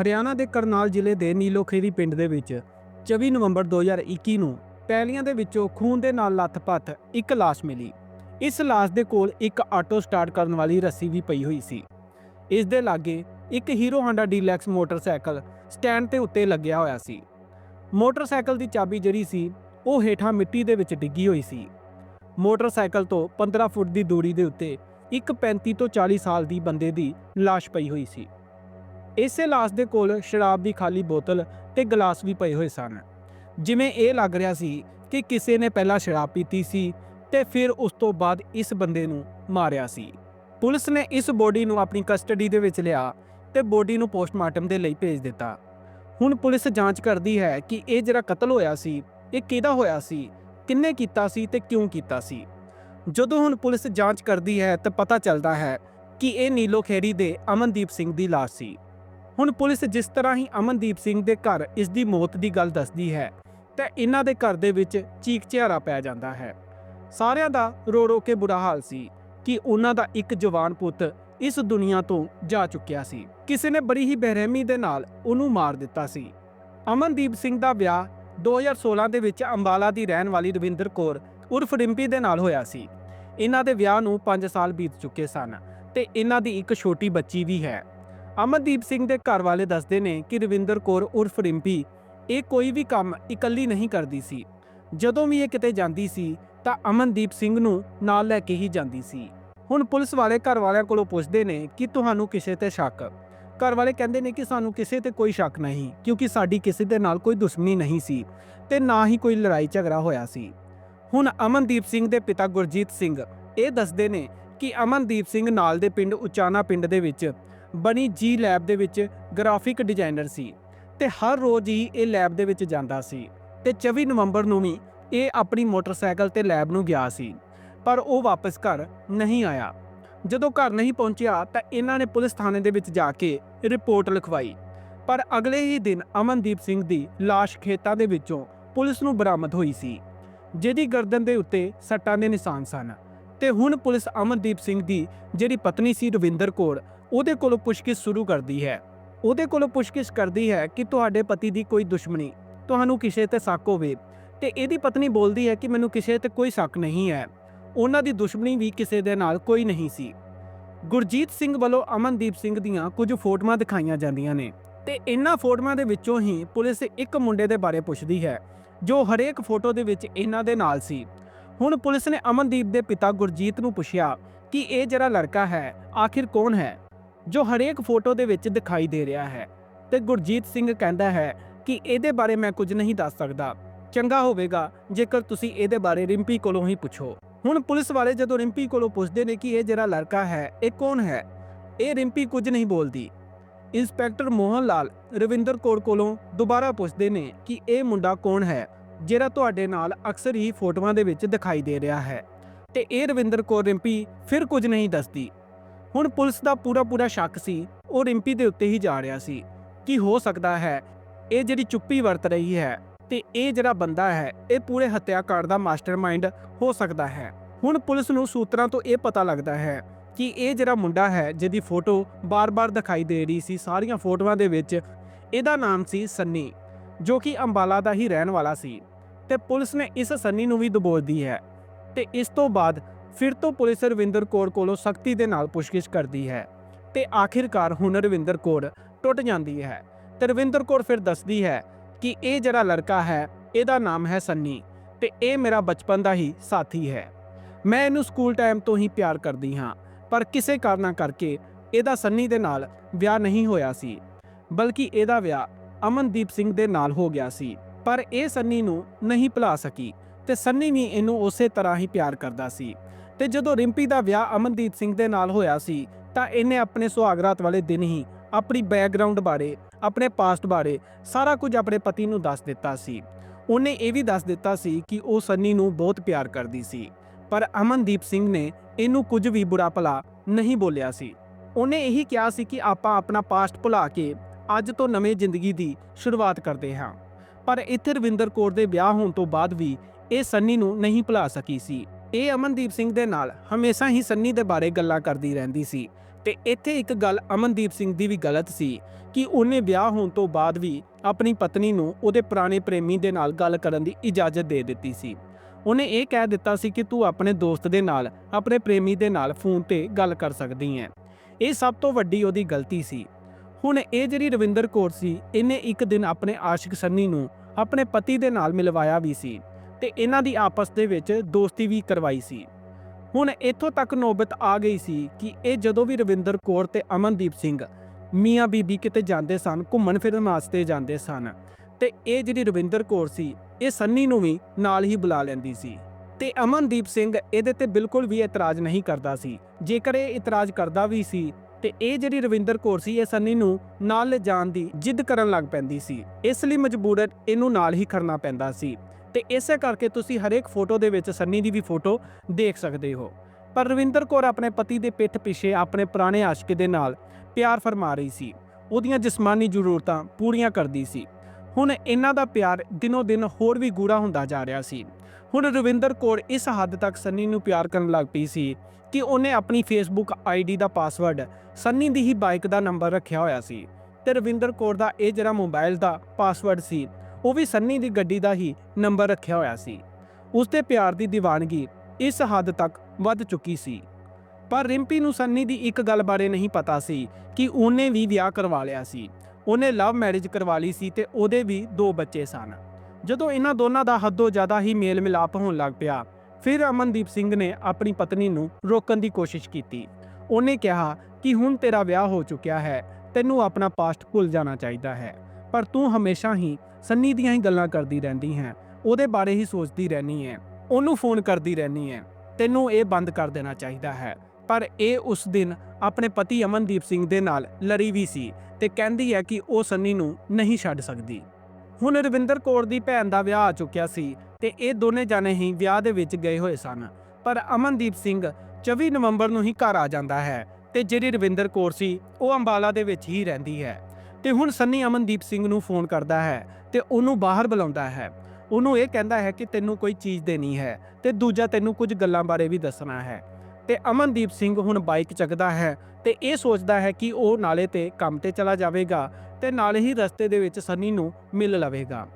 ਹਰਿਆਣਾ ਦੇ ਕਰਨਾਲ ਜ਼ਿਲ੍ਹੇ ਦੇ ਨੀਲੋਖੇਰੀ ਪਿੰਡ ਦੇ ਵਿੱਚ 24 ਨਵੰਬਰ 2021 ਨੂੰ ਪੈਲੀਆਂ ਦੇ ਵਿੱਚੋਂ ਖੂਨ ਦੇ ਨਾਲ ਲੱਥ-ਪੱਥ ਇੱਕ ਲਾਸ਼ ਮਿਲੀ। ਇਸ ਲਾਸ਼ ਦੇ ਕੋਲ ਇੱਕ ਆਟੋ ਸਟਾਰਟ ਕਰਨ ਵਾਲੀ ਰੱਸੀ ਵੀ ਪਈ ਹੋਈ ਸੀ। ਇਸ ਦੇ ਲਾਗੇ ਇੱਕ Hero Honda Deluxe motorcycle stand ਤੇ ਉੱਤੇ ਲੱਗਿਆ ਹੋਇਆ ਸੀ। ਮੋਟਰਸਾਈਕਲ ਦੀ ਚਾਬੀ ਜਿਹੜੀ ਸੀ, ਉਹ ਹੇਠਾਂ ਮਿੱਟੀ ਦੇ ਵਿੱਚ ਡਿੱਗੀ ਹੋਈ ਸੀ। ਮੋਟਰਸਾਈਕਲ ਤੋਂ 15 ਫੁੱਟ ਦੀ ਦੂਰੀ ਦੇ ਉੱਤੇ ਇੱਕ 35 ਤੋਂ 40 ਸਾਲ ਦੀ ਬੰਦੇ ਦੀ ਲਾਸ਼ ਪਈ ਹੋਈ ਸੀ। ਇਸੇ ਲਾਸ਼ ਦੇ ਕੋਲ ਸ਼ਰਾਬ ਦੀ ਖਾਲੀ ਬੋਤਲ ਤੇ ਗਲਾਸ ਵੀ ਪਏ ਹੋਏ ਸਨ। ਜਿਵੇਂ ਇਹ ਲੱਗ ਰਿਹਾ ਸੀ ਕਿ ਕਿਸੇ ਨੇ ਪਹਿਲਾਂ ਸ਼ਰਾਬ ਪੀਤੀ ਸੀ ਤੇ ਫਿਰ ਉਸ ਤੋਂ ਬਾਅਦ ਇਸ ਬੰਦੇ ਨੂੰ ਮਾਰਿਆ ਸੀ। ਪੁਲਿਸ ਨੇ ਇਸ ਬੋਡੀ ਨੂੰ ਆਪਣੀ ਕਸਟਡੀ ਦੇ ਵਿੱਚ ਲਿਆ ਤੇ ਬੋਡੀ ਨੂੰ ਪੋਸਟਮਾਰਟਮ ਦੇ ਲਈ ਭੇਜ ਦਿੱਤਾ। ਹੁਣ ਪੁਲਿਸ ਜਾਂਚ ਕਰਦੀ ਹੈ ਕਿ ਇਹ ਜਿਹੜਾ ਕਤਲ ਹੋਇਆ ਸੀ, ਇਹ ਕਿਹਦਾ ਹੋਇਆ ਸੀ, ਕਿੰਨੇ ਕੀਤਾ ਸੀ ਤੇ ਕਿਉਂ ਕੀਤਾ ਸੀ। ਜਦੋਂ ਹੁਣ ਪੁਲਿਸ ਜਾਂਚ ਕਰਦੀ ਹੈ ਤਾਂ ਪਤਾ ਚੱਲਦਾ ਹੈ ਕਿ ਇਹ ਨੀਲੋ ਖੇਰੀ ਦੇ ਅਮਨਦੀਪ ਸਿੰਘ ਦੀ ਲਾਸ਼ ਸੀ। ਹੁਣ ਪੁਲਿਸ ਜਿਸ ਤਰ੍ਹਾਂ ਹੀ ਅਮਨਦੀਪ ਸਿੰਘ ਦੇ ਘਰ ਇਸ ਦੀ ਮੌਤ ਦੀ ਗੱਲ ਦੱਸਦੀ ਹੈ, ਤਾਂ ਇਹਨਾਂ ਦੇ ਘਰ ਦੇ ਵਿੱਚ ਚੀਕ ਚਿਹਾਰਾ ਪੈ ਜਾਂਦਾ ਹੈ। ਸਾਰਿਆਂ ਦਾ ਰੋ ਰੋ ਕੇ ਬੁਰਾ ਹਾਲ ਸੀ ਕਿ ਉਹਨਾਂ ਦਾ ਇੱਕ ਜਵਾਨ ਪੁੱਤ ਇਸ ਦੁਨੀਆ ਤੋਂ ਜਾ ਚੁੱਕਿਆ ਸੀ। ਕਿਸੇ ਨੇ ਬੜੀ ਹੀ ਬੇਰਹਿਮੀ ਦੇ ਨਾਲ ਉਹਨੂੰ ਮਾਰ ਦਿੱਤਾ ਸੀ। ਅਮਨਦੀਪ ਸਿੰਘ ਦਾ ਵਿਆਹ 2016 ਦੇ ਵਿੱਚ ਅੰਬਾਲਾ ਦੀ ਰਹਿਣ ਵਾਲੀ ਰਵਿੰਦਰ ਕੌਰ ਉਰਫ ਰਿੰਪੀ ਦੇ ਨਾਲ ਹੋਇਆ ਸੀ। ਇਹਨਾਂ ਦੇ ਵਿਆਹ ਨੂੰ 5 ਸਾਲ ਬੀਤ ਚੁੱਕੇ ਸਨ ਤੇ ਇਹਨਾਂ ਦੀ ਇੱਕ ਛੋਟੀ ਬੱਚੀ ਵੀ ਹੈ। ਅਮਨਦੀਪ ਸਿੰਘ ਦੇ ਘਰ ਵਾਲੇ ਦੱਸਦੇ ਨੇ ਕਿ ਰਵਿੰਦਰ ਕੌਰ ਉਰਫ ਰਿੰਪੀ ਇਹ ਕੋਈ ਵੀ ਕੰਮ ਇਕੱਲੀ ਨਹੀਂ ਕਰਦੀ ਸੀ। ਜਦੋਂ ਵੀ ਇਹ ਕਿਤੇ ਜਾਂਦੀ ਸੀ, ਤਾਂ ਅਮਨਦੀਪ ਸਿੰਘ ਨੂੰ ਨਾਲ ਲੈ ਕੇ ਹੀ ਜਾਂਦੀ ਸੀ। ਹੁਣ ਪੁਲਿਸ ਵਾਲੇ ਘਰ ਵਾਲਿਆਂ ਕੋਲੋਂ ਪੁੱਛਦੇ ਨੇ ਕਿ ਤੁਹਾਨੂੰ ਕਿਸੇ ਤੇ ਸ਼ੱਕ? ਘਰ ਵਾਲੇ ਕਹਿੰਦੇ ਨੇ ਕਿ ਸਾਨੂੰ ਕਿਸੇ ਤੇ ਕੋਈ ਸ਼ੱਕ ਨਹੀਂ, ਕਿਉਂਕਿ ਸਾਡੀ ਕਿਸੇ ਦੇ ਨਾਲ ਕੋਈ ਦੁਸ਼ਮਣੀ ਨਹੀਂ ਸੀ ਤੇ ਨਾ ਹੀ ਕੋਈ ਲੜਾਈ ਝਗੜਾ ਹੋਇਆ ਸੀ। ਹੁਣ ਅਮਨਦੀਪ ਸਿੰਘ ਦੇ ਪਿਤਾ ਗੁਰਜੀਤ ਸਿੰਘ ਇਹ ਦੱਸਦੇ ਨੇ ਕਿ ਅਮਨਦੀਪ ਸਿੰਘ ਨਾਲ ਦੇ ਪਿੰਡ ਉਚਾਨਾ ਪਿੰਡ ਦੇ ਵਿੱਚ ਬਣੀ ਜੀ ਲੈਬ ਦੇ ਵਿੱਚ ਗ੍ਰਾਫਿਕ ਡਿਜ਼ਾਈਨਰ ਸੀ ਤੇ ਹਰ ਰੋਜ਼ ਹੀ ਇਹ ਲੈਬ ਦੇ ਵਿੱਚ ਜਾਂਦਾ ਸੀ ਤੇ 24 ਨਵੰਬਰ ਨੂੰ ਵੀ ਇਹ ਆਪਣੀ ਮੋਟਰਸਾਈਕਲ ਤੇ ਲੈਬ ਨੂੰ ਗਿਆ ਸੀ, ਪਰ ਉਹ ਵਾਪਸ ਘਰ ਨਹੀਂ ਆਇਆ। ਜਦੋਂ ਘਰ ਨਹੀਂ ਪਹੁੰਚਿਆ ਤਾਂ ਇਹਨਾਂ ਨੇ ਪੁਲਿਸ ਥਾਣੇ ਦੇ ਵਿੱਚ ਜਾ ਕੇ ਰਿਪੋਰਟ ਲਿਖਵਾਈ। ਪਰ ਅਗਲੇ ਹੀ ਦਿਨ ਅਮਨਦੀਪ ਸਿੰਘ ਦੀ ਲਾਸ਼ ਖੇਤਾਂ ਦੇ ਵਿੱਚੋਂ ਪੁਲਿਸ ਨੂੰ ਬਰਾਮਦ ਹੋਈ ਸੀ, ਜਿਹਦੀ ਗਰਦਨ ਦੇ ਉੱਤੇ ਸੱਟਾਂ ਦੇ ਨਿਸ਼ਾਨ ਸਨ ਤੇ ਹੁਣ ਪੁਲਿਸ ਅਮਨਦੀਪ ਸਿੰਘ ਦੀ ਜਿਹੜੀ ਪਤਨੀ ਸੀ ਰਵਿੰਦਰ ਕੌਰ ਉਹਦੇ ਕੋਲੋਂ ਪੁੱਛਗਿੱਛ ਸ਼ੁਰੂ ਕਰਦੀ ਹੈ। ਉਹਦੇ ਕੋਲੋਂ ਪੁੱਛਗਿੱਛ ਕਰਦੀ ਹੈ ਕਿ ਤੁਹਾਡੇ ਪਤੀ ਦੀ ਕੋਈ ਦੁਸ਼ਮਣੀ, ਤੁਹਾਨੂੰ ਕਿਸੇ ਤੇ ਸ਼ੱਕ ਹੋਵੇ ਤੇ ਇਹਦੀ ਪਤਨੀ ਬੋਲਦੀ ਹੈ ਕਿ ਮੈਨੂੰ ਕਿਸੇ ਤੇ ਕੋਈ ਸ਼ੱਕ ਨਹੀਂ ਹੈ। ਉਹਨਾਂ ਦੀ ਦੁਸ਼ਮਣੀ ਵੀ ਕਿਸੇ ਦੇ ਨਾਲ ਕੋਈ ਨਹੀਂ ਸੀ। ਗੁਰਜੀਤ ਸਿੰਘ ਵੱਲੋਂ ਅਮਨਦੀਪ ਸਿੰਘ ਦੀਆਂ ਕੁਝ ਫੋਟੋਆਂ ਦਿਖਾਈਆਂ ਜਾਂਦੀਆਂ ਨੇ ਤੇ ਇਹਨਾਂ ਫੋਟੋਆਂ ਦੇ ਵਿੱਚੋਂ ਹੀ ਪੁਲਿਸ ਇੱਕ ਮੁੰਡੇ ਦੇ ਬਾਰੇ ਪੁੱਛਦੀ ਹੈ, ਜੋ ਹਰੇਕ ਫੋਟੋ ਦੇ ਵਿੱਚ ਇਹਨਾਂ ਦੇ ਨਾਲ ਸੀ। ਹੁਣ ਪੁਲਿਸ ਨੇ ਅਮਨਦੀਪ ਦੇ ਪਿਤਾ ਗੁਰਜੀਤ ਨੂੰ ਪੁੱਛਿਆ ਕਿ ਇਹ ਜਿਹੜਾ ਲੜਕਾ ਹੈ, ਆਖਿਰ ਕੌਣ ਹੈ? ਜੋ ਹਰੇਕ ਫੋਟੋ ਦੇ ਵਿੱਚ ਦਿਖਾਈ ਦੇ ਰਿਹਾ ਹੈ। ਤੇ ਗੁਰਜੀਤ ਸਿੰਘ ਕਹਿੰਦਾ ਹੈ ਕਿ ਇਹਦੇ ਬਾਰੇ ਮੈਂ ਕੁਝ ਨਹੀਂ ਦੱਸ ਸਕਦਾ। ਚੰਗਾ ਹੋਵੇਗਾ ਜੇਕਰ ਤੁਸੀਂ ਇਹਦੇ ਬਾਰੇ ਰਿੰਪੀ ਕੋਲੋਂ ਹੀ ਪੁੱਛੋ। ਹੁਣ ਪੁਲਿਸ ਵਾਲੇ ਜਦੋਂ ਰਿੰਪੀ ਕੋਲੋਂ ਪੁੱਛਦੇ ਨੇ ਕਿ ਇਹ ਜਿਹੜਾ ਲੜਕਾ ਹੈ, ਇਹ ਕੌਣ ਹੈ? ਇਹ ਰਿੰਪੀ ਕੁਝ ਨਹੀਂ ਬੋਲਦੀ। ਇੰਸਪੈਕਟਰ ਮੋਹਨ ਲਾਲ, ਰਵਿੰਦਰ ਕੌਰ ਕੋਲੋਂ ਦੁਬਾਰਾ ਪੁੱਛਦੇ ਨੇ ਕਿ ਇਹ ਮੁੰਡਾ ਕੌਣ ਹੈ, ਜਿਹੜਾ ਤੁਹਾਡੇ ਨਾਲ ਅਕਸਰ ਹੀ ਫੋਟੋਆਂ ਦੇ ਵਿੱਚ ਦਿਖਾਈ ਦੇ ਰਿਹਾ ਹੈ। ਤੇ ਇਹ ਰਵਿੰਦਰ ਕੌਰ ਰਿੰਪੀ ਫਿਰ ਕੁਝ ਨਹੀਂ ਦੱਸਦੀ। ਹੁਣ ਪੁਲਿਸ ਦਾ ਪੂਰਾ ਪੂਰਾ ਸ਼ੱਕ ਸੀ, ਉਹ ਰਿੰਪੀ ਦੇ ਉੱਤੇ ਹੀ ਜਾ ਰਿਹਾ ਸੀ। ਕਿ ਹੋ ਸਕਦਾ ਹੈ? ਇਹ ਜਿਹੜੀ ਚੁੱਪੀ ਵਰਤ ਰਹੀ ਹੈ ਤੇ ਇਹ ਜਿਹੜਾ ਬੰਦਾ ਹੈ, ਇਹ ਪੂਰੇ ਹੱਤਿਆਕਾਂਡ ਦਾ ਮਾਸਟਰਮਾਈਂਡ ਹੋ ਸਕਦਾ ਹੈ। ਹੁਣ ਪੁਲਿਸ ਨੂੰ ਸੂਤਰਾਂ ਤੋਂ ਇਹ ਪਤਾ ਲੱਗਦਾ ਹੈ ਕਿ ਇਹ ਜਿਹੜਾ ਮੁੰਡਾ ਹੈ, ਜਿਹਦੀ ਫੋਟੋ ਬਾਰ-ਬਾਰ ਦਿਖਾਈ ਦੇ ਰਹੀ ਸੀ, ਸਾਰੀਆਂ ਫੋਟੋਆਂ ਦੇ ਵਿੱਚ ਇਹਦਾ ਨਾਮ ਸੀ ਸੰਨੀ, ਜੋ ਕਿ ਅੰਬਾਲਾ ਦਾ ਹੀ ਰਹਿਣ ਵਾਲਾ ਸੀ। ਤੇ ਪੁਲਿਸ ਨੇ ਇਸ ਸੰਨੀ ਨੂੰ ਵੀ ਦਬੋਚਦੀ ਹੈ। ਤੇ ਇਸ ਤੋਂ ਬਾਅਦ ਫਿਰ ਤੋਂ ਪੁਲਿਸ ਰਵਿੰਦਰ ਕੌਰ ਕੋਲੋਂ ਸਖਤੀ ਦੇ ਨਾਲ ਪੁੱਛਗਿੱਛ ਕਰਦੀ ਹੈ ਤੇ ਆਖਿਰਕਾਰ ਹੁਣ ਰਵਿੰਦਰ ਕੌਰ ਟੁੱਟ ਜਾਂਦੀ ਹੈ। ਤੇ ਰਵਿੰਦਰ ਕੌਰ ਫਿਰ ਦੱਸਦੀ ਹੈ ਕਿ ਇਹ ਜਿਹੜਾ ਲੜਕਾ ਹੈ, ਇਹਦਾ ਨਾਮ ਹੈ ਸੰਨੀ ਤੇ ਇਹ ਮੇਰਾ ਬਚਪਨ ਦਾ ਹੀ ਸਾਥੀ ਹੈ। ਮੈਂ ਇਹਨੂੰ ਸਕੂਲ ਟਾਈਮ ਤੋਂ ਹੀ ਪਿਆਰ ਕਰਦੀ ਹਾਂ, ਪਰ ਕਿਸੇ ਕਾਰਨਾਂ ਕਰਕੇ ਇਹਦਾ ਸੰਨੀ ਦੇ ਨਾਲ ਵਿਆਹ ਨਹੀਂ ਹੋਇਆ ਸੀ, ਬਲਕਿ ਇਹਦਾ ਵਿਆਹ ਅਮਨਦੀਪ ਸਿੰਘ ਦੇ ਨਾਲ ਹੋ ਗਿਆ ਸੀ। ਪਰ ਇਹ ਸੰਨੀ ਨੂੰ ਨਹੀਂ ਭੁਲਾ ਸਕੀ ਤੇ ਸੰਨੀ ਵੀ ਇਹਨੂੰ ਉਸੇ ਤਰ੍ਹਾਂ ਹੀ ਪਿਆਰ ਕਰਦਾ ਸੀ। ਤੇ ਜਦੋਂ ਰਿੰਪੀ ਦਾ ਵਿਆਹ ਅਮਨਦੀਪ ਸਿੰਘ ਦੇ ਨਾਲ ਹੋਇਆ ਸੀ, ਤਾਂ ਇਹਨੇ ਆਪਣੇ ਸੁਹਾਗਰਾਤ ਵਾਲੇ ਦਿਨ ਹੀ ਆਪਣੀ ਬੈਕਗ੍ਰਾਉਂਡ ਬਾਰੇ, ਆਪਣੇ ਪਾਸਟ ਬਾਰੇ ਸਾਰਾ ਕੁਝ ਆਪਣੇ ਪਤੀ ਨੂੰ ਦੱਸ ਦਿੱਤਾ ਸੀ। ਉਹਨੇ ਇਹ ਵੀ ਦੱਸ ਦਿੱਤਾ ਸੀ ਕਿ ਉਹ ਸੰਨੀ ਨੂੰ ਬਹੁਤ ਪਿਆਰ ਕਰਦੀ ਸੀ, ਪਰ ਅਮਨਦੀਪ ਸਿੰਘ ਨੇ ਇਹਨੂੰ ਕੁਝ ਵੀ ਬੁਰਾ ਭਲਾ ਨਹੀਂ ਬੋਲਿਆ ਸੀ। ਉਹਨੇ ਇਹੀ ਕਿਹਾ ਸੀ ਕਿ ਆਪਾਂ ਆਪਣਾ ਪਾਸਟ ਭੁਲਾ ਕੇ ਅੱਜ ਤੋਂ ਨਵੇਂ ਜ਼ਿੰਦਗੀ ਦੀ ਸ਼ੁਰੂਆਤ ਕਰਦੇ ਹਾਂ। ਪਰ ਇੱਥੇ ਰਵਿੰਦਰ ਕੌਰ ਦੇ ਵਿਆਹ ਹੋਣ ਤੋਂ ਬਾਅਦ ਵੀ ਇਹ ਸੰਨੀ ਨੂੰ ਨਹੀਂ ਭੁਲਾ ਸਕੀ ਸੀ। ਇਹ ਅਮਨਦੀਪ ਸਿੰਘ ਦੇ ਨਾਲ ਹਮੇਸ਼ਾ ਹੀ ਸੰਨੀ ਦੇ ਬਾਰੇ ਗੱਲਾਂ ਕਰਦੀ ਰਹਿੰਦੀ ਸੀ ਤੇ ਇੱਥੇ ਇੱਕ ਗੱਲ ਅਮਨਦੀਪ ਸਿੰਘ ਦੀ ਵੀ ਗਲਤ ਸੀ ਕਿ ਉਹਨੇ ਵਿਆਹ ਹੋਣ ਤੋਂ ਬਾਅਦ ਵੀ ਆਪਣੀ ਪਤਨੀ ਨੂੰ ਉਹਦੇ ਪੁਰਾਣੇ ਪ੍ਰੇਮੀ ਦੇ ਨਾਲ ਗੱਲ ਕਰਨ ਦੀ ਇਜਾਜ਼ਤ ਦੇ ਦਿੱਤੀ ਸੀ। ਉਹਨੇ ਇਹ ਕਹਿ ਦਿੱਤਾ ਸੀ ਕਿ ਤੂੰ ਆਪਣੇ ਦੋਸਤ ਦੇ ਨਾਲ, ਆਪਣੇ ਪ੍ਰੇਮੀ ਦੇ ਨਾਲ ਫੋਨ ਤੇ ਗੱਲ ਕਰ ਸਕਦੀ ਹੈ। ਇਹ ਸਭ ਤੋਂ ਵੱਡੀ ਉਹਦੀ ਗਲਤੀ ਸੀ। ਹੁਣ ਇਹ ਜਿਹੜੀ ਰਵਿੰਦਰ ਕੌਰ ਸੀ, ਇਹਨੇ ਇੱਕ ਦਿਨ ਆਪਣੇ ਆਸ਼ਿਕ ਸੰਨੀ ਨੂੰ ਆਪਣੇ ਪਤੀ ਦੇ ਨਾਲ ਮਿਲਵਾਇਆ ਵੀ ਸੀ। ਤੇ ਇਹਨਾਂ ਦੀ ਆਪਸ ਦੇ ਵਿੱਚ ਦੋਸਤੀ ਵੀ ਕਰਵਾਈ ਸੀ। ਹੁਣ ਇੱਥੋਂ ਤੱਕ ਨੌਬਤ ਆ ਗਈ ਸੀ ਕਿ ਇਹ ਜਦੋਂ ਵੀ ਰਵਿੰਦਰ ਕੌਰ ਤੇ ਅਮਨਦੀਪ ਸਿੰਘ, ਮੀਆਂ ਬੀਬੀ ਕਿਤੇ ਜਾਂਦੇ ਸਨ, ਘੁੰਮਣ ਫਿਰਨ ਵਾਸਤੇ ਜਾਂਦੇ ਸਨ ਤੇ ਇਹ ਜਿਹੜੀ ਰਵਿੰਦਰ ਕੌਰ ਸੀ, ਇਹ ਸੰਨੀ ਨੂੰ ਵੀ ਨਾਲ ਹੀ ਬੁਲਾ ਲੈਂਦੀ ਸੀ। ਤੇ ਅਮਨਦੀਪ ਸਿੰਘ ਇਹਦੇ ਤੇ ਬਿਲਕੁਲ ਵੀ ਇਤਰਾਜ਼ ਨਹੀਂ ਕਰਦਾ ਸੀ। ਜੇਕਰ ਇਹ ਇਤਰਾਜ਼ ਕਰਦਾ ਵੀ ਸੀ ਤੇ ਇਹ ਜਿਹੜੀ ਰਵਿੰਦਰ ਕੌਰ ਸੀ, ਇਹ ਸੰਨੀ ਨੂੰ ਨਾਲ ਲਿਜਾਣ ਦੀ ਜਿੱਦ ਕਰਨ ਲੱਗ ਪੈਂਦੀ ਸੀ। ਇਸ ਲਈ ਮਜਬੂਰਨ ਇਹਨੂੰ ਨਾਲ ਹੀ ਕਰਨਾ ਪੈਂਦਾ ਸੀ। ਤੇ ਇਸੇ ਕਰਕੇ ਤੁਸੀਂ ਹਰੇਕ ਫੋਟੋ ਦੇ ਵਿੱਚ ਸੰਨੀ ਦੀ ਵੀ ਫੋਟੋ ਦੇਖ ਸਕਦੇ ਹੋ। ਪਰ ਰਵਿੰਦਰ ਕੌਰ ਆਪਣੇ ਪਤੀ ਦੇ ਪਿੱਠ ਪਿੱਛੇ ਆਪਣੇ ਪੁਰਾਣੇ ਆਸ਼ਕ ਦੇ ਨਾਲ ਪਿਆਰ ਫਰਮਾ ਰਹੀ ਸੀ। ਉਹਦੀਆਂ ਜਿਸਮਾਨੀ ਜ਼ਰੂਰਤਾਂ ਪੂਰੀਆਂ ਕਰਦੀ ਸੀ। ਹੁਣ ਇਹਨਾਂ ਦਾ ਪਿਆਰ ਦਿਨੋ ਦਿਨ ਹੋਰ ਵੀ ਗੂੜਾ ਹੁੰਦਾ ਜਾ ਰਿਹਾ ਸੀ। ਹੁਣ ਰਵਿੰਦਰ ਕੌਰ ਇਸ ਹੱਦ ਤੱਕ ਸੰਨੀ ਨੂੰ ਪਿਆਰ ਕਰਨ ਲੱਗ ਪਈ ਸੀ ਕਿ ਉਹਨੇ ਆਪਣੀ ਫੇਸਬੁੱਕ ਆਈਡੀ ਦਾ ਪਾਸਵਰਡ ਸੰਨੀ ਦੀ ਹੀ ਬਾਈਕ ਦਾ ਨੰਬਰ ਰੱਖਿਆ ਹੋਇਆ ਸੀ। ਤੇ ਰਵਿੰਦਰ ਕੌਰ ਦਾ ਇਹ ਜਿਹੜਾ ਮੋਬਾਈਲ ਦਾ ਪਾਸਵਰਡ ਸੀ ਉਹ ਵੀ ਸੰਨੀ ਦੀ ਗੱਡੀ ਦਾ ਹੀ ਨੰਬਰ ਰੱਖਿਆ ਹੋਇਆ ਸੀ। ਉਸ ਦੇ ਪਿਆਰ ਦੀ دیਵਾਨਗੀ ਇਸ ਹੱਦ ਤੱਕ ਵੱਧ ਚੁੱਕੀ ਸੀ। ਪਰ ਰਿੰਪੀ ਨੂੰ ਸੰਨੀ ਦੀ ਇੱਕ ਗੱਲ ਬਾਰੇ ਨਹੀਂ ਪਤਾ ਸੀ ਕਿ ਉਹਨੇ ਵੀ ਵਿਆਹ ਕਰਵਾ ਲਿਆ ਸੀ। ਉਹਨੇ ਲਵ ਮੈਰਿਜ ਕਰਵਾ ਲਈ ਸੀ ਤੇ ਉਹਦੇ ਵੀ ਦੋ ਬੱਚੇ ਸਨ। ਜਦੋਂ ਇਹਨਾਂ ਦੋਨਾਂ ਦਾ ਹੱਦੋਂ ਜ਼ਿਆਦਾ ਹੀ ਮੇਲ ਮਿਲਾਪ ਹੋਣ ਲੱਗ ਪਿਆ, ਫਿਰ ਅਮਨਦੀਪ ਸਿੰਘ ਨੇ ਆਪਣੀ ਪਤਨੀ ਨੂੰ ਰੋਕਣ ਦੀ ਕੋਸ਼ਿਸ਼ ਕੀਤੀ। ਉਹਨੇ ਕਿਹਾ ਕਿ ਹੁਣ ਤੇਰਾ ਵਿਆਹ ਹੋ ਚੁੱਕਿਆ ਹੈ, ਤੈਨੂੰ ਆਪਣਾ ਪਾਸਟ ਭੁੱਲ ਜਾਣਾ ਚਾਹੀਦਾ ਹੈ। ਪਰ ਤੂੰ ਹਮੇਸ਼ਾ ਹੀ ਸੰਨੀ ਦੀਆਂ ਹੀ ਗੱਲਾਂ ਕਰਦੀ ਰਹਿੰਦੀ ਹੈ। ਉਹਦੇ ਬਾਰੇ ਹੀ ਸੋਚਦੀ ਰਹਿੰਦੀ ਹੈ। ਉਹਨੂੰ ਫੋਨ ਕਰਦੀ ਰਹਿੰਦੀ ਹੈ। ਤੈਨੂੰ ਇਹ ਬੰਦ ਕਰ ਦੇਣਾ ਚਾਹੀਦਾ ਹੈ। ਪਰ ਇਹ ਉਸ ਦਿਨ ਆਪਣੇ ਪਤੀ ਅਮਨਦੀਪ ਸਿੰਘ ਦੇ ਨਾਲ ਲੜੀ ਵੀ ਸੀ ਤੇ ਕਹਿੰਦੀ ਹੈ ਕਿ ਉਹ ਸੰਨੀ ਨੂੰ ਨਹੀਂ ਛੱਡ ਸਕਦੀ। ਹੁਣ ਰਵਿੰਦਰ ਕੌਰ ਦੀ ਭੈਣ ਦਾ ਵਿਆਹ ਆ ਚੁੱਕਿਆ ਸੀ ਤੇ ਇਹ ਦੋਨੇ ਜਾਣੇ ਹੀ ਵਿਆਹ ਦੇ ਵਿੱਚ ਗਏ ਹੋਏ ਸਨ। ਪਰ ਅਮਨਦੀਪ ਸਿੰਘ 24 ਨਵੰਬਰ ਨੂੰ ਹੀ ਘਰ ਆ ਜਾਂਦਾ ਹੈ ਤੇ ਜਿਹੜੀ ਰਵਿੰਦਰ ਕੌਰ ਸੀ, ਉਹ ਅੰਬਾਲਾ ਦੇ ਵਿੱਚ ਹੀ ਰਹਿੰਦੀ ਹੈ। ਤੇ ਹੁਣ ਸੰਨੀ ਅਮਨਦੀਪ ਸਿੰਘ ਨੂੰ ਫੋਨ ਕਰਦਾ ਹੈ ਤੇ ਉਹਨੂੰ ਬਾਹਰ ਬੁਲਾਉਂਦਾ ਹੈ। ਉਹਨੂੰ ਇਹ ਕਹਿੰਦਾ ਹੈ ਕਿ ਤੈਨੂੰ ਕੋਈ ਚੀਜ਼ ਦੇਣੀ ਹੈ ਤੇ ਦੂਜਾ ਤੈਨੂੰ ਕੁਝ ਗੱਲਾਂ ਬਾਰੇ ਵੀ ਦੱਸਣਾ ਹੈ। ਤੇ ਅਮਨਦੀਪ ਸਿੰਘ ਹੁਣ ਬਾਈਕ ਚੱਕਦਾ ਹੈ ਤੇ ਇਹ ਸੋਚਦਾ ਹੈ ਕਿ ਉਹ ਨਾਲੇ ਤੇ ਕੰਮ ਤੇ ਚਲਾ ਜਾਵੇਗਾ ਤੇ ਨਾਲ ਹੀ ਰਸਤੇ ਦੇ ਵਿੱਚ ਸਨੀ ਨੂੰ ਮਿਲ ਲਵੇਗਾ।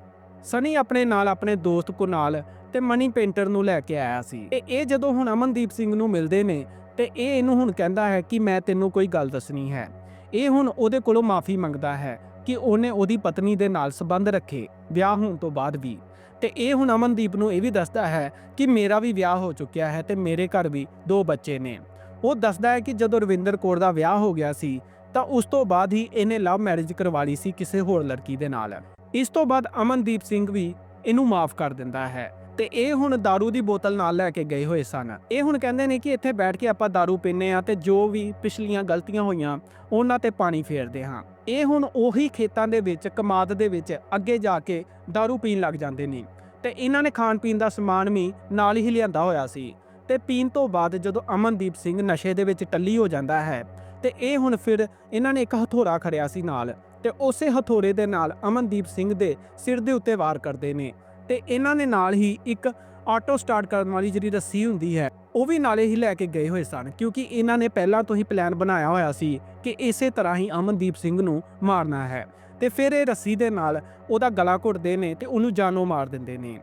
ਸਨੀ ਆਪਣੇ ਨਾਲ ਆਪਣੇ ਦੋਸਤ ਕੁਨਾਲ ਤੇ ਮਨੀ ਪੇਂਟਰ ਨੂੰ ਲੈ ਕੇ ਆਇਆ ਸੀ। ਤੇ ਇਹ ਜਦੋਂ ਹੁਣ ਅਮਨਦੀਪ ਸਿੰਘ ਨੂੰ ਮਿਲਦੇ ਨੇ ਤੇ ਇਹ ਇਹਨੂੰ ਹੁਣ ਕਹਿੰਦਾ ਹੈ ਕਿ ਮੈਂ ਤੈਨੂੰ ਕੋਈ ਗੱਲ ਦੱਸਣੀ ਹੈ। ਇਹ ਹੁਣ ਉਹਦੇ ਕੋਲੋਂ ਮਾਫੀ ਮੰਗਦਾ ਹੈ ਕਿ ਉਹਨੇ ਉਹਦੀ ਪਤਨੀ ਦੇ ਨਾਲ ਸੰਬੰਧ ਰੱਖੇ, ਵਿਆਹ ਹੋਣ ਤੋਂ ਬਾਅਦ ਵੀ। ਤੇ ਇਹ ਹੁਣ ਅਮਨਦੀਪ ਨੂੰ ਇਹ ਵੀ ਦੱਸਦਾ ਹੈ ਕਿ ਮੇਰਾ ਵੀ ਵਿਆਹ ਹੋ ਚੁੱਕਿਆ ਹੈ ਤੇ ਮੇਰੇ ਘਰ ਵੀ ਦੋ ਬੱਚੇ ਨੇ। ਉਹ ਦੱਸਦਾ ਹੈ ਕਿ ਜਦੋਂ ਰਵਿੰਦਰ ਕੌਰ ਦਾ ਵਿਆਹ ਹੋ ਗਿਆ ਸੀ, ਤਾਂ ਉਸ ਤੋਂ ਬਾਅਦ ਹੀ ਇਹਨੇ ਲਵ ਮੈਰਿਜ ਕਰਵਾ ਲਈ ਸੀ ਕਿਸੇ ਹੋਰ ਲੜਕੀ ਦੇ ਨਾਲ। ਇਸ ਤੋਂ ਬਾਅਦ ਅਮਨਦੀਪ ਸਿੰਘ ਵੀ ਇਹਨੂੰ ਮਾਫ ਕਰ ਦਿੰਦਾ ਹੈ। ਤੇ ਇਹ ਹੁਣ दारू ਦੀ ਬੋਤਲ ਨਾਲ ਲੈ ਕੇ ਗਏ ਹੋਏ ਸਨ ਇਹ ਹੁਣ ਕਹਿੰਦੇ ਨੇ ਕਿ ਇੱਥੇ ਬੈਠ ਕੇ ਆਪਾਂ दारू ਪੀਨੇ ਆ ਤੇ ਜੋ ਵੀ ਪਿਛਲੀਆਂ ਗਲਤੀਆਂ ਹੋਈਆਂ ਉਹਨਾਂ ਤੇ ਪਾਣੀ ਫੇਰਦੇ ਹਾਂ ਇਹ ਹੁਣ ਉਹੀ ਖੇਤਾਂ ਦੇ ਵਿੱਚ ਕਮਾਦ ਦੇ ਵਿੱਚ ਅੱਗੇ ਜਾ ਕੇ दारू ਪੀਣ ਲੱਗ ਜਾਂਦੇ ਨੇ ਤੇ ਇਹਨਾਂ ਨੇ ਖਾਣ ਪੀਣ ਦਾ ਸਮਾਨ ਵੀ ਨਾਲ ਹੀ ਲਿਆਂਦਾ ਹੋਇਆ ਸੀ ਤੇ ਪੀਣ ਤੋਂ ਬਾਅਦ ਜਦੋਂ ਅਮਨਦੀਪ ਸਿੰਘ ਨਸ਼ੇ ਦੇ ਵਿੱਚ ਟੱਲੀ ਹੋ ਜਾਂਦਾ ਹੈ ਤੇ ਇਹ ਹੁਣ ਫਿਰ ਇਹਨਾਂ ਨੇ ਇੱਕ ਹਥੋੜਾ ਖੜਿਆ ਸੀ ਨਾਲ ਤੇ ਉਸੇ ਹਥੋੜੇ ਦੇ ਨਾਲ ਅਮਨਦੀਪ ਸਿੰਘ ਦੇ ਸਿਰ ਦੇ ਉੱਤੇ ਵਾਰ ਕਰਦੇ ਨੇ ਤੇ ਇਹਨਾਂ ਦੇ ਨਾਲ ਹੀ ਇੱਕ ਆਟੋ ਸਟਾਰਟ ਕਰਨ ਵਾਲੀ ਜਿਹੜੀ ਰੱਸੀ ਹੁੰਦੀ ਹੈ, ਉਹ ਵੀ ਨਾਲੇ ਹੀ ਲੈ ਕੇ ਗਏ ਹੋਏ ਸਨ, ਕਿਉਂਕਿ ਇਹਨਾਂ ਨੇ ਪਹਿਲਾਂ ਤੋਂ ਹੀ ਪਲਾਨ ਬਣਾਇਆ ਹੋਇਆ ਸੀ ਕਿ ਇਸੇ ਤਰ੍ਹਾਂ ਹੀ ਅਮਨਦੀਪ ਸਿੰਘ ਨੂੰ ਮਾਰਨਾ ਹੈ। ਤੇ ਫਿਰ ਇਹ ਰੱਸੀ ਦੇ ਨਾਲ ਉਹਦਾ ਗਲਾ ਘੁੱਟਦੇ ਨੇ ਤੇ ਉਹਨੂੰ ਜਾਨੋਂ ਮਾਰ ਦਿੰਦੇ ਨੇ।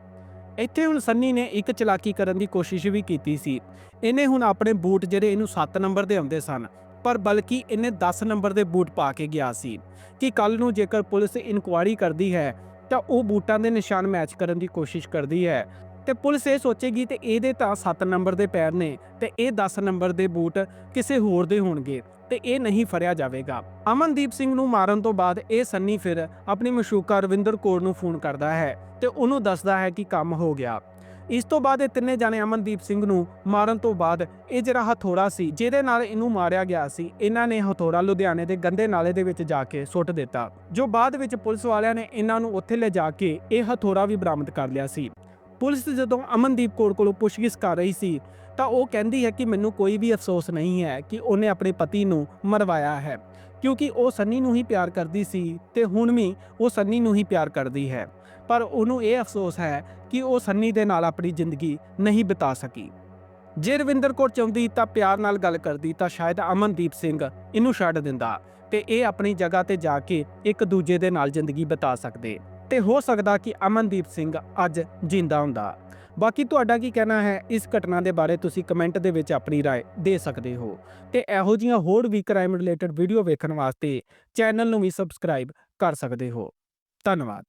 ਇੱਥੇ ਹੁਣ ਸੰਨੀ ਨੇ ਇੱਕ ਚਲਾਕੀ ਕਰਨ ਦੀ ਕੋਸ਼ਿਸ਼ ਵੀ ਕੀਤੀ ਸੀ। ਇਹਨੇ ਹੁਣ ਆਪਣੇ ਬੂਟ ਜਿਹੜੇ ਇਹਨੂੰ 7 ਨੰਬਰ ਦੇ ਆਉਂਦੇ ਸਨ, ਪਰ ਬਲਕਿ ਇਹਨੇ 10 ਨੰਬਰ ਦੇ ਬੂਟ ਪਾ ਕੇ ਗਿਆ ਸੀ ਕਿ ਕੱਲ ਨੂੰ ਜੇਕਰ ਪੁਲਿਸ ਇਨਕੁਆਇਰੀ ਕਰਦੀ ਹੈ ਤਾਂ ਉਹ ਬੂਟਾਂ ਦੇ ਨਿਸ਼ਾਨ ਮੈਚ ਕਰਨ ਦੀ ਕੋਸ਼ਿਸ਼ ਕਰਦੀ ਹੈ। ਤੇ ਪੁਲਿਸ ਇਹ ਸੋਚੇਗੀ ਤੇ ਇਹਦੇ ਤਾਂ 7 ਨੰਬਰ ਦੇ ਪੈਰ ਨੇ ਤੇ ਇਹ 10 ਨੰਬਰ ਦੇ ਬੂਟ ਕਿਸੇ ਹੋਰ ਦੇ ਹੋਣਗੇ ਤੇ ਇਹ ਨਹੀਂ ਫੜਿਆ ਜਾਵੇਗਾ। ਅਮਨਦੀਪ ਸਿੰਘ ਨੂੰ ਮਾਰਨ ਤੋਂ ਬਾਅਦ ਇਹ ਸੰਨੀ ਫਿਰ ਆਪਣੀ ਮਸ਼ੂਕਾ ਰਵਿੰਦਰ ਕੌਰ ਨੂੰ ਫੋਨ ਕਰਦਾ ਹੈ ਤੇ ਉਹਨੂੰ ਦੱਸਦਾ ਹੈ ਕਿ ਕੰਮ ਹੋ ਗਿਆ। ਇਸ ਤੋਂ ਬਾਅਦ ਇਹ ਤਿੰਨੇ ਜਾਣੇ ਅਮਨਦੀਪ ਸਿੰਘ ਨੂੰ ਮਾਰਨ ਤੋਂ ਬਾਅਦ ਇਹ ਜਿਹੜਾ ਹਥੋੜਾ ਸੀ, ਜਿਹਦੇ ਨਾਲ ਇਹਨੂੰ ਮਾਰਿਆ ਗਿਆ ਸੀ, ਇਹਨਾਂ ਨੇ ਹਥੋੜਾ ਲੁਧਿਆਣੇ ਦੇ ਗੰਦੇ ਨਾਲੇ ਦੇ ਵਿੱਚ ਜਾ ਕੇ ਸੁੱਟ ਦਿੱਤਾ, ਜੋ ਬਾਅਦ ਵਿੱਚ ਪੁਲਿਸ ਵਾਲਿਆਂ ਨੇ ਇਹਨਾਂ ਨੂੰ ਉੱਥੇ ਲਿਜਾ ਕੇ ਇਹ ਹਥੋੜਾ ਵੀ ਬਰਾਮਦ ਕਰ ਲਿਆ ਸੀ। ਪੁਲਿਸ ਜਦੋਂ ਅਮਨਦੀਪ ਕੌਰ ਕੋਲੋਂ ਪੁੱਛਗਿੱਛ ਕਰ ਰਹੀ ਸੀ, ਤਾਂ ਉਹ ਕਹਿੰਦੀ ਹੈ ਕਿ ਮੈਨੂੰ ਕੋਈ ਵੀ ਅਫਸੋਸ ਨਹੀਂ ਹੈ ਕਿ ਉਹਨੇ ਆਪਣੇ ਪਤੀ ਨੂੰ ਮਰਵਾਇਆ ਹੈ, ਕਿਉਂਕਿ ਉਹ ਸੰਨੀ ਨੂੰ ਹੀ ਪਿਆਰ ਕਰਦੀ ਸੀ ਤੇ ਹੁਣ ਵੀ ਉਹ ਸੰਨੀ ਨੂੰ ਹੀ ਪਿਆਰ ਕਰਦੀ ਹੈ। ਪਰ ਉਹਨੂੰ ਇਹ ਅਫਸੋਸ ਹੈ ਕਿ ਉਹ ਸੰਨੀ ਦੇ ਨਾਲ ਆਪਣੀ ਜ਼ਿੰਦਗੀ ਨਹੀਂ ਬਿਤਾ ਸਕੀ ਜੇ ਰਵਿੰਦਰ ਕੌਰ ਚਾਹੁੰਦੀ ਤਾਂ ਪਿਆਰ ਨਾਲ ਗੱਲ ਕਰਦੀ ਤਾਂ ਸ਼ਾਇਦ ਅਮਨਦੀਪ ਸਿੰਘ ਇਹਨੂੰ ਛੱਡ ਦਿੰਦਾ ਤੇ ਇਹ ਆਪਣੀ ਜਗ੍ਹਾ ਤੇ ਜਾ ਕੇ ਇੱਕ ਦੂਜੇ ਦੇ ਨਾਲ ਜ਼ਿੰਦਗੀ ਬਿਤਾ ਸਕਦੇ ਤੇ ਹੋ ਸਕਦਾ ਕਿ ਅਮਨਦੀਪ ਸਿੰਘ ਅੱਜ ਜਿੰਦਾ ਹੁੰਦਾ ਬਾਕੀ ਤੁਹਾਡਾ ਕੀ ਕਹਿਣਾ ਹੈ ਇਸ ਘਟਨਾ ਦੇ ਬਾਰੇ ਤੁਸੀਂ ਕਮੈਂਟ ਦੇ ਵਿੱਚ ਆਪਣੀ رائے ਦੇ ਸਕਦੇ ਹੋ ਤੇ ਇਹੋ ਜਿਹੀਆਂ ਹੋਰ ਵੀ ਕ੍ਰਾਈਮ ਰਿਲੇਟਡ ਵੀਡੀਓ ਵੇਖਣ ਵਾਸਤੇ ਚੈਨਲ ਨੂੰ ਵੀ ਸਬਸਕ੍ਰਾਈਬ ਕਰ ਸਕਦੇ ਹੋ ਧੰਨਵਾਦ